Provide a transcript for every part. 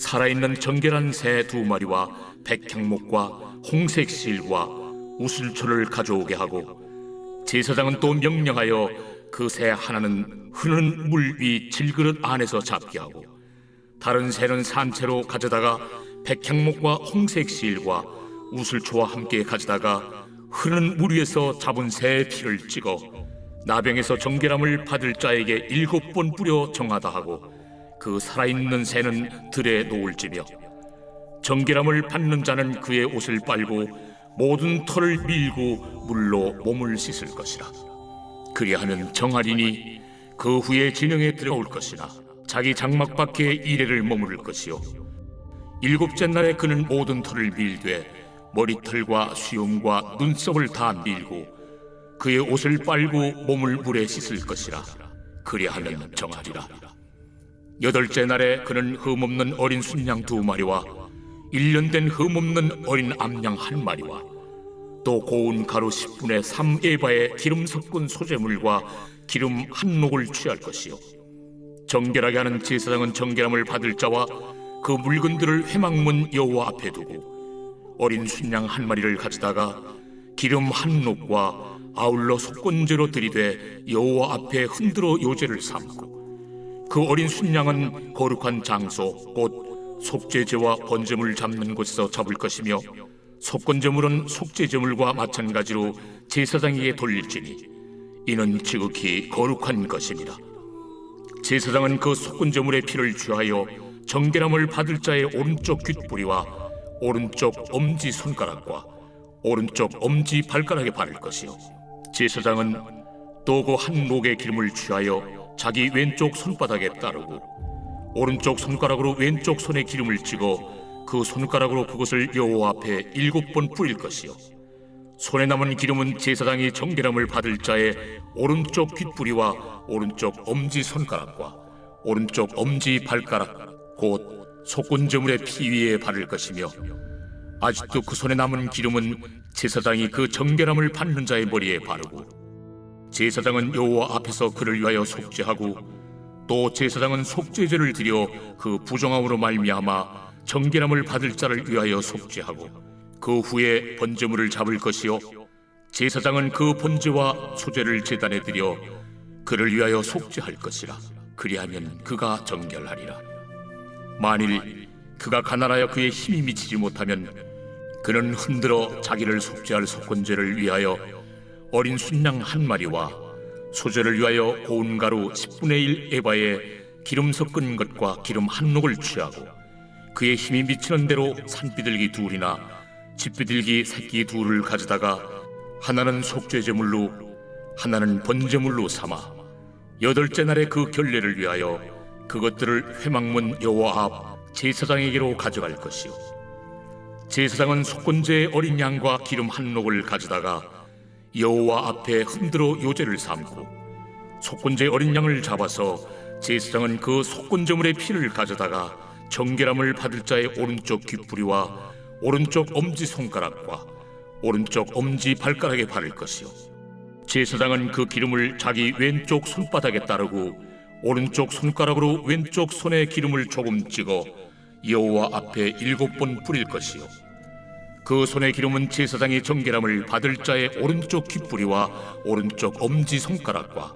살아있는 정결한 새 두 마리와 백향목과 홍색 실과 우슬초를 가져오게 하고 제사장은 또 명령하여 그 새 하나는 흐르는 물 위 질그릇 안에서 잡게 하고 다른 새는 산채로 가져다가 백향목과 홍색 실과 우슬초와 함께 가져다가 흐르는 물 위에서 잡은 새의 피를 찍어 나병에서 정결함을 받을 자에게 일곱 번 뿌려 정하다 하고 그 살아있는 새는 들에 놓을지며 정결함을 받는 자는 그의 옷을 빨고 모든 털을 밀고 물로 몸을 씻을 것이라. 그리하면 정하리니 그 후에 진영에 들어올 것이나 자기 장막 밖에 이래를 머무를 것이요. 일곱째 날에 그는 모든 털을 밀되 머리털과 수염과 눈썹을 다 밀고 그의 옷을 빨고 몸을 물에 씻을 것이라. 그리하면 정하리라 여덟째 날에 그는 흠없는 어린 순양 두 마리와 일년된 흠없는 어린 암양 한 마리와 또 고운 가루 10분의 3에바의 기름 섞은 소재물과 기름 한 녹을 취할 것이요. 정결하게 하는 제사장은 정결함을 받을 자와 그 물건들을 회막문 여호와 앞에 두고 어린 순양 한 마리를 가져다가 기름 한 녹과 아울러 속건제로 들이되 여호와 앞에 흔들어 요제를 삼고 그 어린 순양은 거룩한 장소 곧 속죄제와 번제물 잡는 곳에서 잡을 것이며 속건제물은 속죄제물과 마찬가지로 제사장에게 돌릴지니 이는 지극히 거룩한 것입니다. 제사장은 그 속건제물의 피를 취하여 정결함을 받을 자의 오른쪽 귓뿌리와 오른쪽 엄지 손가락과 오른쪽 엄지 발가락에 바를 것이요 제사장은 또그 한 녹의 기름을 취하여 자기 왼쪽 손바닥에 따르고 오른쪽 손가락으로 왼쪽 손에 기름을 찍어 그 손가락으로 그것을 여호와 앞에 일곱 번 뿌릴 것이요. 손에 남은 기름은 제사장이 정결함을 받을 자의 오른쪽 귓뿌리와 오른쪽 엄지 손가락과 오른쪽 엄지 발가락 곧 속건제물의 피 위에 바를 것이며 아직도 그 손에 남은 기름은 제사장이 그 정결함을 받는 자의 머리에 바르고 제사장은 여호와 앞에서 그를 위하여 속죄하고 또 제사장은 속죄제를 드려 그 부정함으로 말미암아 정결함을 받을 자를 위하여 속죄하고 그 후에 번제물을 잡을 것이요 제사장은 그 번제와 소제를 제단에 드려 그를 위하여 속죄할 것이라. 그리하면 그가 정결하리라. 만일 그가 가난하여 그의 힘이 미치지 못하면 그는 흔들어 자기를 속죄할 속건제를 위하여 어린 순양 한 마리와 소제를 위하여 고운 가루 10분의 1 에바에 기름 섞은 것과 기름 한 녹을 취하고 그의 힘이 미치는 대로 산비둘기 둘이나 집비둘기 새끼 둘을 가져다가 하나는 속죄제물로 하나는 번제물로 삼아 여덟째 날에 그 결례를 위하여 그것들을 회막문 여호와 앞 제사장에게로 가져갈 것이요 제사장은 속건제의 어린 양과 기름 한 녹을 가져다가 여호와 앞에 흔들어 요제를 삼고 속건제 어린 양을 잡아서 제사장은 그 속건제물의 피를 가져다가 정결함을 받을 자의 오른쪽 귓뿌리와 오른쪽 엄지 손가락과 오른쪽 엄지 발가락에 바를 것이요. 제사장은 그 기름을 자기 왼쪽 손바닥에 따르고 오른쪽 손가락으로 왼쪽 손에 기름을 조금 찍어 여호와 앞에 일곱 번 뿌릴 것이요 그 손의 기름은 제사장이 정결함을 받을 자의 오른쪽 귓뿌리와 오른쪽 엄지 손가락과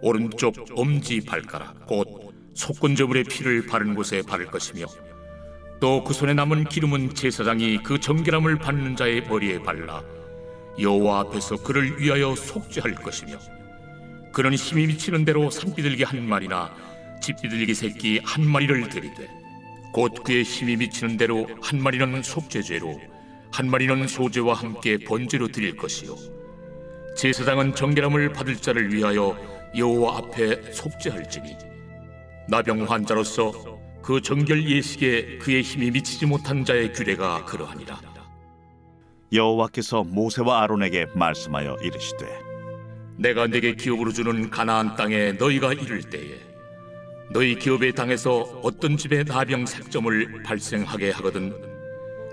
오른쪽 엄지 발가락 곧 속건제물의 피를 바른 곳에 바를 것이며 또 그 손에 남은 기름은 제사장이 그 정결함을 받는 자의 머리에 발라 여호와 앞에서 그를 위하여 속죄할 것이며 그는 힘이 미치는 대로 산비둘기 한 마리나 집비둘기 새끼 한 마리를 들이되 곧 그의 힘이 미치는 대로 한 마리는 속죄죄로 한 마리는 소제와 함께 번제로 드릴 것이요 제사장은 정결함을 받을 자를 위하여 여호와 앞에 속죄할지니 나병 환자로서 그 정결 예식에 그의 힘이 미치지 못한 자의 규례가 그러하니라. 여호와께서 모세와 아론에게 말씀하여 이르시되 내가 내게 기업으로 주는 가나안 땅에 너희가 이를 때에 너희 기업의 땅에서 어떤 집에 나병 색점을 발생하게 하거든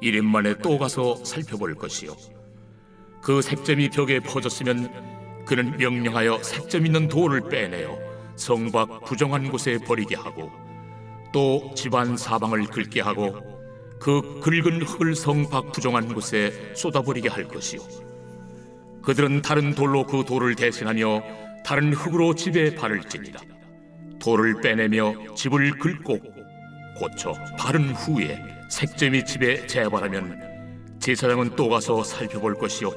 이래 만에 또 가서 살펴볼 것이요. 그 색점이 벽에 퍼졌으면 그는 명령하여 색점 있는 돌을 빼내어 성 밖 부정한 곳에 버리게 하고 또 집안 사방을 긁게 하고 그 긁은 흙을 성 밖 부정한 곳에 쏟아버리게 할 것이요. 그들은 다른 돌로 그 돌을 대신하며 다른 흙으로 집에 바를지니라 돌을 빼내며 집을 긁고 고쳐 바른 후에 색점이 집에 재발하면 제사장은 또 가서 살펴볼 것이요.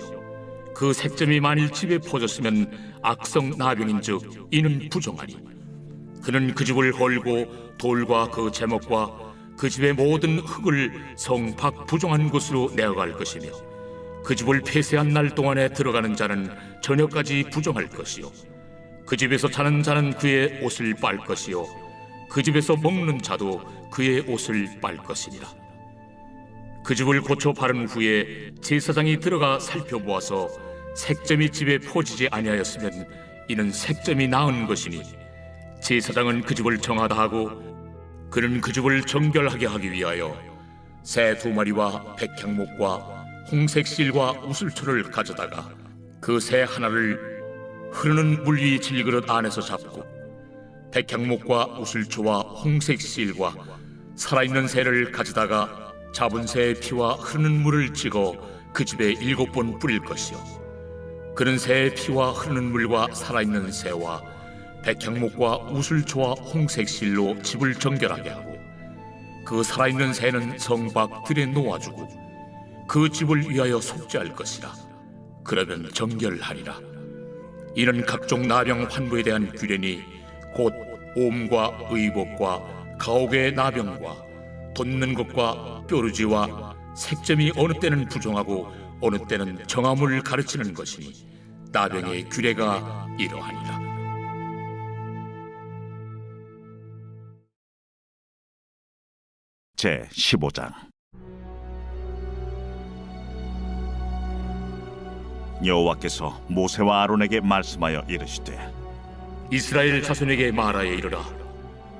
그 색점이 만일 집에 퍼졌으면 악성 나병인즉 이는 부정하니 그는 그 집을 헐고 돌과 그 제목과 그 집의 모든 흙을 성 밖 부정한 곳으로 내어갈 것이며 그 집을 폐쇄한 날 동안에 들어가는 자는 저녁까지 부정할 것이요. 그 집에서 자는 자는 그의 옷을 빨 것이요. 그 집에서 먹는 자도 그의 옷을 빨 것이니라 그 집을 고쳐 바른 후에 제사장이 들어가 살펴보아서 색점이 집에 포지지 아니하였으면 이는 색점이 나은 것이니 제사장은 그 집을 정하다 하고 그는 그 집을 정결하게 하기 위하여 새 두 마리와 백향목과 홍색 실과 우슬초를 가져다가 그 새 하나를 흐르는 물 위 질그릇 안에서 잡고 백향목과 우슬초와 홍색 실과 살아있는 새를 가져다가 잡은 새의 피와 흐르는 물을 찍어 그 집에 일곱 번 뿌릴 것이요. 그는 새의 피와 흐르는 물과 살아있는 새와 백향목과 우슬초와 홍색 실로 집을 정결하게 하고 그 살아있는 새는 성밖 들에 놓아주고 그 집을 위하여 속죄할 것이라. 그러면 정결하리라. 이는 각종 나병 환부에 대한 규례니 곧 옴과 의복과 가옥의 나병과 돋는 것과 뾰루지와 색점이 어느 때는 부정하고 어느 때는 정함을 가르치는 것이니 나병의 규례가 이러하니라. 제 15장. 여호와께서 모세와 아론에게 말씀하여 이르시되 이스라엘 자손에게 말하여 이르라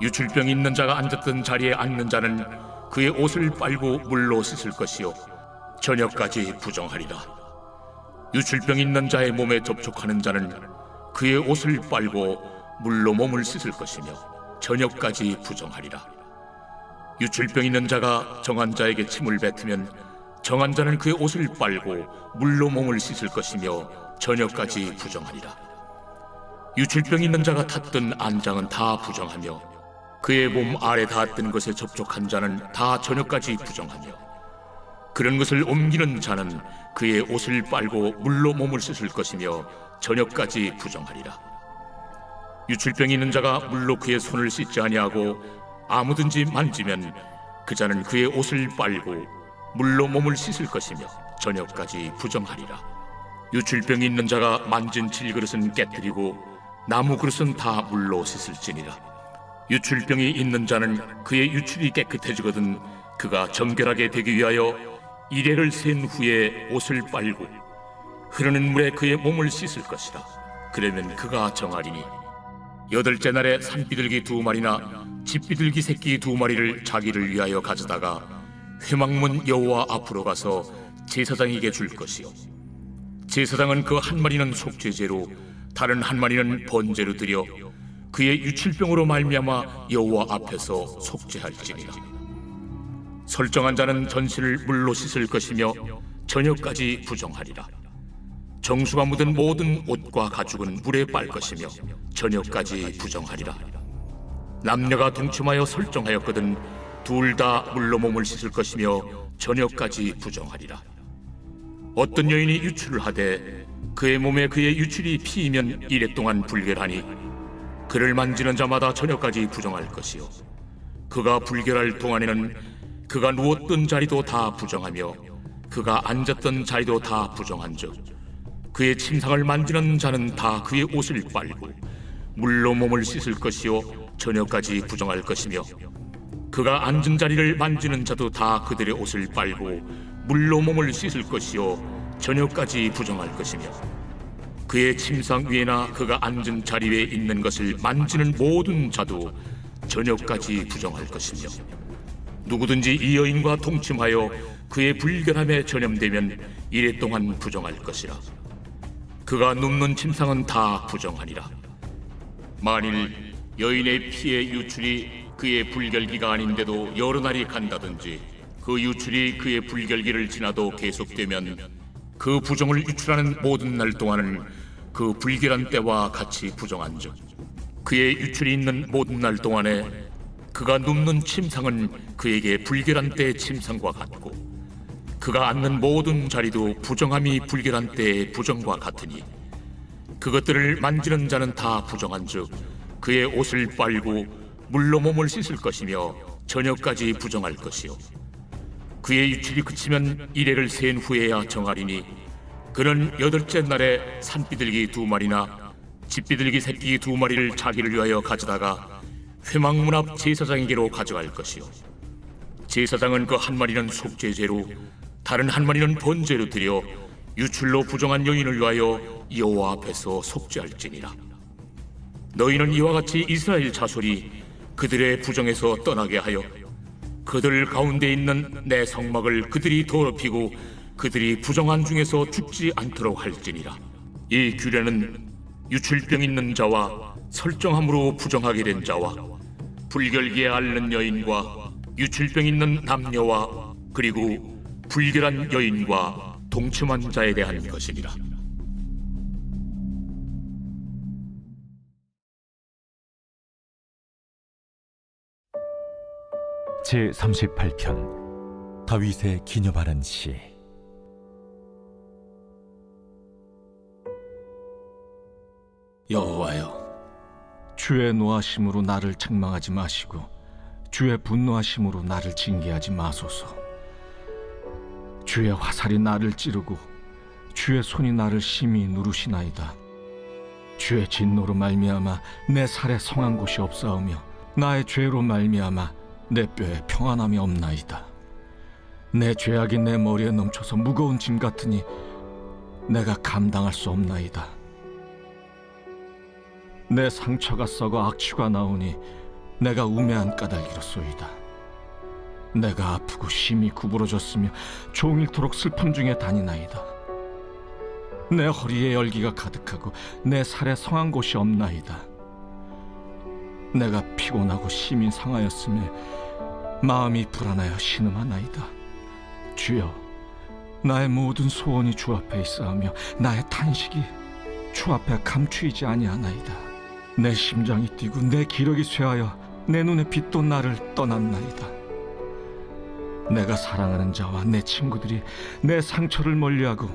유출병 있는 자가 앉았던 자리에 앉는 자는 그의 옷을 빨고 물로 씻을 것이요 저녁까지 부정하리라. 유출병 있는 자의 몸에 접촉하는 자는 그의 옷을 빨고 물로 몸을 씻을 것이며 저녁까지 부정하리라. 유출병 있는 자가 정한 자에게 침을 뱉으면 정한 자는 그의 옷을 빨고 물로 몸을 씻을 것이며 저녁까지 부정하리라. 유출병 있는 자가 탔던 안장은 다 부정하며 그의 몸 아래 닿았던 것에 접촉한 자는 다 저녁까지 부정하며 그런 것을 옮기는 자는 그의 옷을 빨고 물로 몸을 씻을 것이며 저녁까지 부정하리라. 유출병이 있는 자가 물로 그의 손을 씻지 아니하고 아무든지 만지면 그 자는 그의 옷을 빨고 물로 몸을 씻을 것이며 저녁까지 부정하리라. 유출병이 있는 자가 만진 질그릇은 깨뜨리고 나무 그릇은 다 물로 씻을지니라. 유출병이 있는 자는 그의 유출이 깨끗해지거든 그가 정결하게 되기 위하여 이래를 센 후에 옷을 빨고 흐르는 물에 그의 몸을 씻을 것이라. 그러면 그가 정하리니 여덟째 날에 산비둘기 두 마리나 집비둘기 새끼 두 마리를 자기를 위하여 가져다가 회막문 여호와 앞으로 가서 제사장에게 줄 것이요 제사장은 그 한 마리는 속죄제로 다른 한 마리는 번제로 드려 그의 유칠병으로 말미암아 여호와 앞에서 속죄할지니라. 설정한 자는 전신을 물로 씻을 것이며 저녁까지 부정하리라. 정수가 묻은 모든 옷과 가죽은 물에 빨 것이며 저녁까지 부정하리라. 남녀가 동침하여 설정하였거든 둘 다 물로 몸을 씻을 것이며 저녁까지 부정하리라. 어떤 여인이 유출을 하되 그의 몸에 그의 유출이 피이면 이래 동안 불결하니 그를 만지는 자마다 저녁까지 부정할 것이요. 그가 불결할 동안에는 그가 누웠던 자리도 다 부정하며 그가 앉았던 자리도 다 부정한즉 그의 침상을 만지는 자는 다 그의 옷을 빨고 물로 몸을 씻을 것이요 저녁까지 부정할 것이며 그가 앉은 자리를 만지는 자도 다 그들의 옷을 빨고 물로 몸을 씻을 것이요 저녁까지 부정할 것이며 그의 침상 위에나 그가 앉은 자리 위에 있는 것을 만지는 모든 자도 저녁까지 부정할 것이며 누구든지 이 여인과 동침하여 그의 불결함에 전염되면 이래 동안 부정할 것이라. 그가 눕는 침상은 다 부정하니라. 만일 여인의 피의 유출이 그의 불결기가 아닌데도 여러 날이 간다든지 그 유출이 그의 불결기를 지나도 계속되면 그 부정을 유출하는 모든 날 동안은 그 불결한 때와 같이 부정한즉 그의 유출이 있는 모든 날 동안에 그가 눕는 침상은 그에게 불결한 때의 침상과 같고 그가 앉는 모든 자리도 부정함이 불결한 때의 부정과 같으니 그것들을 만지는 자는 다 부정한즉 그의 옷을 빨고 물로 몸을 씻을 것이며 저녁까지 부정할 것이요. 그의 유출이 그치면 이래를 센 후에야 정하리니 그는 여덟째 날에 산비둘기 두 마리나 집비둘기 새끼 두 마리를 자기를 위하여 가져다가 회막문 앞 제사장에게로 가져갈 것이요. 제사장은 그 한 마리는 속죄제로 다른 한 마리는 번제로 드려 유출로 부정한 여인을 위하여 여호와 앞에서 속죄할지니라. 너희는 이와 같이 이스라엘 자손이 그들의 부정에서 떠나게 하여 그들 가운데 있는 내 성막을 그들이 더럽히고 그들이 부정한 중에서 죽지 않도록 할지니라. 이 규례는 유출병 있는 자와 설정함으로 부정하게 된 자와 불결기에 앓는 여인과 유출병 있는 남녀와 그리고 불결한 여인과 동침한 자에 대한 것이니라. 제 38편 다윗의 기념하는 시 여호와여 주의 노하심으로 나를 책망하지 마시고 주의 분노하심으로 나를 징계하지 마소서. 주의 화살이 나를 찌르고 주의 손이 나를 심히 누르시나이다. 주의 진노로 말미암아 내 살에 성한 곳이 없사오며 나의 죄로 말미암아 내 뼈에 평안함이 없나이다. 내 죄악이 내 머리에 넘쳐서 무거운 짐 같으니 내가 감당할 수 없나이다 내 상처가 썩어 악취가 나오니 내가 우매한 까닭이로소이다. 내가 아프고 심히 구부러졌으며 종일토록 슬픔 중에 다니나이다. 내 허리에 열기가 가득하고 내 살에 성한 곳이 없나이다. 내가 피곤하고 심히 상하였으며 마음이 불안하여 신음하나이다. 주여, 나의 모든 소원이 주 앞에 있사오며 나의 탄식이 주 앞에 감추이지 아니하나이다. 내 심장이 뛰고 내 기력이 쇠하여 내 눈의 빛도 나를 떠났나이다. 내가 사랑하는 자와 내 친구들이 내 상처를 멀리하고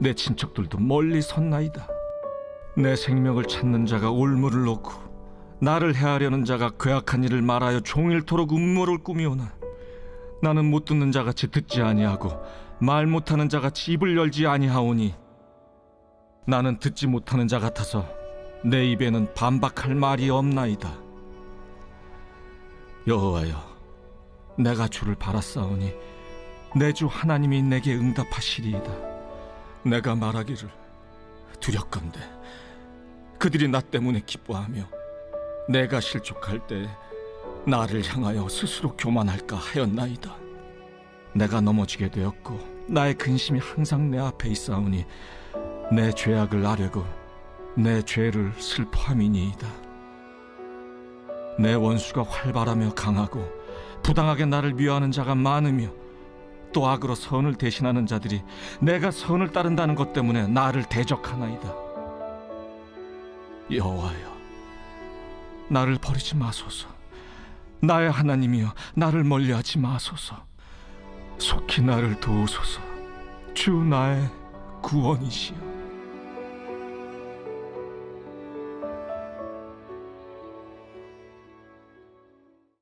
내 친척들도 멀리 섰나이다. 내 생명을 찾는 자가 올무를 놓고 나를 해하려는 자가 괴악한 일을 말하여 종일토록 음모를 꾸미오나 나는 못 듣는 자같이 듣지 아니하고 말 못하는 자같이 입을 열지 아니하오니 나는 듣지 못하는 자 같아서 내 입에는 반박할 말이 없나이다. 여호와여, 내가 주를 바라싸우니 내 주 하나님이 내게 응답하시리이다. 내가 말하기를 두렵건대 그들이 나 때문에 기뻐하며 내가 실족할 때 나를 향하여 스스로 교만할까 하였나이다. 내가 넘어지게 되었고 나의 근심이 항상 내 앞에 있사오니 내 죄악을 아뢰고 내 죄를 슬퍼함이니이다. 내 원수가 활발하며 강하고 부당하게 나를 미워하는 자가 많으며 또 악으로 선을 대신하는 자들이 내가 선을 따른다는 것 때문에 나를 대적하나이다. 여호와여, 나를 버리지 마소서. 나의 하나님이여, 나를 멀리하지 마소서. 속히 나를 도우소서. 주 나의 구원이시여.